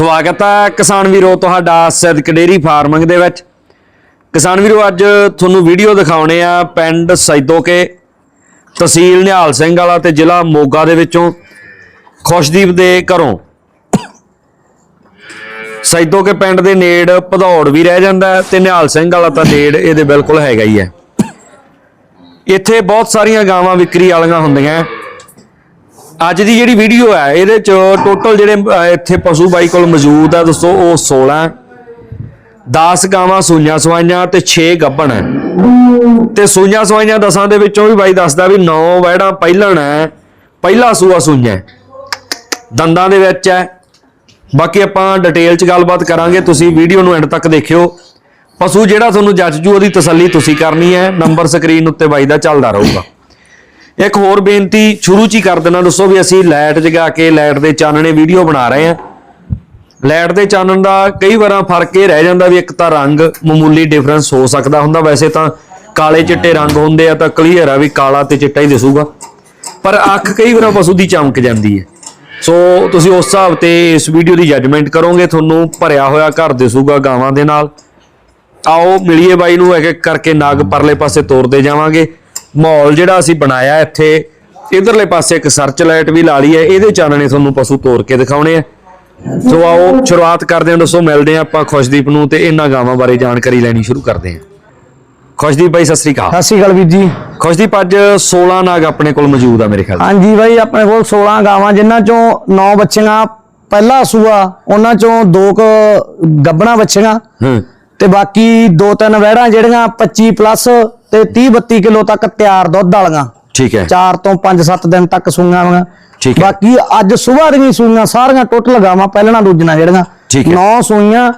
ਸਵਾਗਤ ਹੈ ਕਿਸਾਨ ਵੀਰੋ ਤੁਹਾਡਾ ਸਿੱਧਕ ਡੇਰੀ ਫਾਰਮਿੰਗ ਦੇ ਵਿੱਚ। ਕਿਸਾਨ ਵੀਰੋ, ਅੱਜ ਤੁਹਾਨੂੰ ਵੀਡੀਓ ਦਿਖਾਉਣੇ ਆ ਪਿੰਡ ਸੈਦੋਕੇ, ਤਹਿਸੀਲ ਨਿਹਾਲ ਸਿੰਘ ਵਾਲਾ ਤੇ ਜ਼ਿਲ੍ਹਾ ਮੋਗਾ ਦੇ ਵਿੱਚੋਂ। ਖੁਸ਼ਦੀਪ ਦੇ ਘਰੋਂ। ਸੈਦੋਕੇ ਪਿੰਡ ਦੇ ਨੇੜ ਭਦੌੜ ਵੀ ਰਹਿ ਜਾਂਦਾ ਹੈ ਤੇ ਨਿਹਾਲ ਸਿੰਘ ਵਾਲਾ ਤਾਂ ਨੇੜ ਇਹਦੇ ਬਿਲਕੁਲ ਹੈਗਾ ਹੀ ਹੈ। ਇੱਥੇ ਬਹੁਤ ਸਾਰੀਆਂ ਗਾਵਾਂ ਵਿਕਰੀ ਵਾਲੀਆਂ ਹੁੰਦੀਆਂ ਅੱਜ ਦੀ ਜਿਹੜੀ ਵੀਡੀਓ ਹੈ, ਇਹਦੇ ਚ ਟੋਟਲ ਜਿਹੜੇ ਇੱਥੇ ਪਸ਼ੂ ਬਾਈ ਕੋਲ ਮੌਜੂਦ ਆ ਦੋਸਤੋ ਉਹ 16 10 ਗਾਵਾਂ ਸੂਈਆਂ ਸਵਾਈਆਂ ਤੇ 6 ਗੱਭਣ ਹੈ ਤੇ ਸੂਈਆਂ ਸਵਾਈਆਂ ਦਸਾਂ ਦੇ ਵਿੱਚੋਂ ਵੀ ਬਾਈ ਦੱਸਦਾ ਵੀ 9 ਵਹਿੜਾਂ ਪਹਿਲਣ ਹੈ, ਪਹਿਲਾ ਸੂਆ ਸੂਈਆਂ ਹੈ। ਦੰਦਾਂ ਦੇ ਵਿੱਚ ਹੈ। ਬਾਕੀ ਆਪਾਂ ਡਿਟੇਲ ਚ ਗੱਲਬਾਤ ਕਰਾਂਗੇ, ਤੁਸੀਂ ਵੀਡੀਓ ਨੂੰ ਐਂਡ ਤੱਕ ਦੇਖਿਓ। ਪਸ਼ੂ ਜਿਹੜਾ ਤੁਹਾਨੂੰ ਜੱਜ ਜੂ, ਉਹਦੀ ਤਸੱਲੀ ਤੁਸੀਂ ਕਰਨੀ ਹੈ ਨੰਬਰ ਸਕਰੀਨ ਉੱਤੇ ਬਾਈ ਦਾ ਚੱਲਦਾ ਰਹੂਗਾ। ਇੱਕ ਹੋਰ ਬੇਨਤੀ ਸ਼ੁਰੂ ਚ ਹੀ ਕਰ ਦੇਣਾ ਦੱਸੋ ਵੀ ਅਸੀਂ ਲਾਈਟ ਜਗਾ ਕੇ ਲਾਈਟ ਦੇ ਚਾਨਣੇ ਵੀਡੀਓ ਬਣਾ ਰਹੇ ਹਾਂ। ਲਾਈਟ ਦੇ ਚਾਨਣ ਦਾ ਕਈ ਵਾਰਾਂ ਫ਼ਰਕ ਇਹ ਰਹਿ ਜਾਂਦਾ ਵੀ ਇੱਕ ਤਾਂ ਰੰਗ ਮਾਮੂਲੀ ਡਿਫਰੈਂਸ ਹੋ ਸਕਦਾ ਹੁੰਦਾ, ਵੈਸੇ ਤਾਂ ਕਾਲੇ ਚਿੱਟੇ ਰੰਗ ਹੁੰਦੇ ਆ ਤਾਂ ਕਲੀਅਰ ਆ ਵੀ ਕਾਲਾ ਤੇ ਚਿੱਟਾ ਹੀ ਦਿਸੂਗਾ। ਪਰ ਅੱਖ ਕਈ ਵਾਰਾਂ ਪਸ਼ੂ ਦੀ ਚਮਕ ਜਾਂਦੀ ਹੈ। ਸੋ ਤੁਸੀਂ ਉਸ ਹਿਸਾਬ ਤੇ ਇਸ ਵੀਡੀਓ ਦੀ ਜੱਜਮੈਂਟ ਕਰੋਗੇ, ਤੁਹਾਨੂੰ ਭਰਿਆ ਹੋਇਆ ਘਰ ਦਿਸੂਗਾ ਗਾਵਾਂ ਦੇ ਨਾਲ। ਆਓ, ਮਿਲੀਏ ਬਾਈ ਨੂੰ ਇੱਕ ਇੱਕ ਕਰਕੇ ਨਾਗ ਪਰਲੇ ਪਾਸੇ ਤੋਰਦੇ ਜਾਵਾਂਗੇ। ਮਾਹੌਲ ਜਿਹੜਾ ਅਸੀਂ ਬਣਾਇਆ ਇੱਥੇ ਇਧਰਲੇ ਪਾਸੇ ਇੱਕ ਸਰਚ ਲਾਈਟ ਵੀ ਲਾ ਲਈ ਹੈ ਇਹਦੇ ਚਾਨਣੇ ਤੁਹਾਨੂੰ ਪਸ਼ੂ ਤੋਰ ਕੇ ਦਿਖਾਉਣੇ ਆ। ਸੋ ਆਓ ਸ਼ੁਰੂਆਤ ਕਰਦੇ ਹਾਂ ਦੱਸੋ ਮਿਲਦੇ ਹਾਂ ਆਪਾਂ ਖੁਸ਼ਦੀਪ ਨੂੰ ਤੇ ਇਹਨਾਂ ਗਾਵਾਂ ਬਾਰੇ ਜਾਣਕਾਰੀ ਲੈਣੀ ਸ਼ੁਰੂ ਕਰਦੇ ਹਾਂ। ਖੁਸ਼ਦੀਪ ਬਾਈ ਸਤਿ ਸ੍ਰੀ ਅਕਾਲ। ਸਤਿ ਸ਼੍ਰੀ ਅਕਾਲ ਵੀਰ ਜੀ। ਖੁਸ਼ਦੀਪ ਅੱਜ 16 ਨਾਗ ਆਪਣੇ ਕੋਲ ਮੌਜੂਦ ਆ ਮੇਰੇ ਖਿਆਲ ਹਾਂਜੀ ਬਾਈ ਆਪਣੇ ਕੋਲ 16 ਗਾਵਾਂ ਜਿਨ੍ਹਾਂ ਚੋਂ 9 ਬੱਚੀਆਂ ਪਹਿਲਾ ਸੂਆ ਉਹਨਾਂ ਚੋਂ ਦੋ ਕੁ ਗੱਬਣਾ ਬੱਚੀਆਂ ਹੂੰ। ਤੇ ਬਾਕੀ ਦੋ ਤਿੰਨ ਵਹਿੜਾਂ ਜਿਹੜੀਆਂ 25 ਪਲੱਸ ਤੇ 30 32 ਕਿਲੋ ਤੱਕ ਤਿਆਰ ਦੁੱਧ ਵਾਲੀਆਂ। ਠੀਕ ਹੈ। 4 ਤੋਂ 5-7 ਦਿਨ ਤੱਕ ਸੂਈਆਂ ਵਾਂ ਠੀਕ ਹੈ। ਬਾਕੀ ਅੱਜ ਸਵੇਰ ਦੀਆਂ ਸੂਈਆਂ ਸਾਰੀਆਂ ਟੋਟਲ ਗਾਵਾਂ ਪਹਿਲਣਾ ਦੂਜੀਆਂ ਜਿਹੜੀਆਂ। ਠੀਕ ਹੈ। 9 ਸੂਈਆਂ